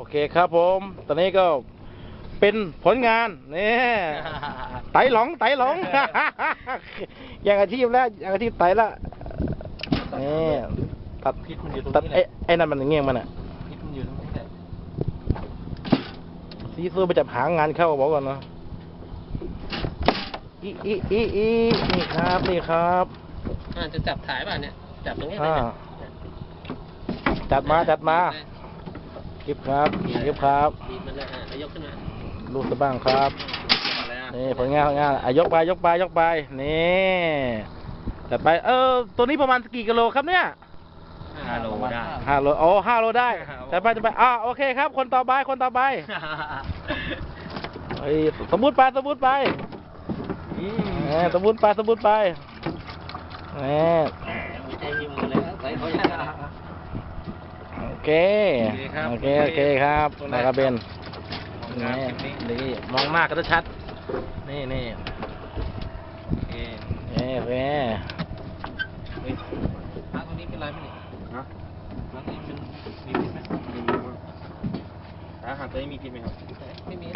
โอเคครับผม ตอนนี้ก็เป็นผลงานนี่ไตหลงไตหลงอย่างอาชีพแล้วอย่างอาชีพไตละนี่ตัดพิษมันอยู่ตรงตัดนี้แหไอ้ละไอ้นั่นมันเงี้ยงมันอะพิษมันอยู่ตรงนี้แหละซีซูไปจับหางานเข้าบอกก่อนเนาะอีอีอีอีนี่ครับนี่ครับ อ่าจะจับถ่ายป่ะเนี่ย จับตรงนี้เลยอ่า เนี่ยจัดมาจัดมา คลิปครับคลิปครับบีบมันเลยอะแล้วยกขึ้นมาลูกสะบ้างครับจับเลยอะนี่ผลงานผลงานอะยกไปยกไปยกไปนี่จัดไปเออตัวนี้ประมาณกี่กิโลครับเนี่ยห้าโลได้ ห้าโลโอ้ห้าโลได้ ครับจัดไปจัดไปอ่าโอเคครับ คนต่อไปคนต่อไปเฮ้ยสมมุติไปสมมุติไปอืมแหมสมมุติไปสมมุติไปแหมมีใจมีมือเลยครับใส่เขาอย่างนั้น โอ เคโอเคครับโอเค โอเคครับตรงไหนนากระเบนมองหน้าคลิปนี้นี่มองหน้ากันชัด นี่นี่โอเคเอ้เว้เฮ้ยร้านตรงนี้เป็นไรไหมเนี่ยฮะร้านตรงนี้เป็นมีพิษไหมไม่มีครับร้านอาหารตัวนี้มีพิษไหมครับ ไม่มี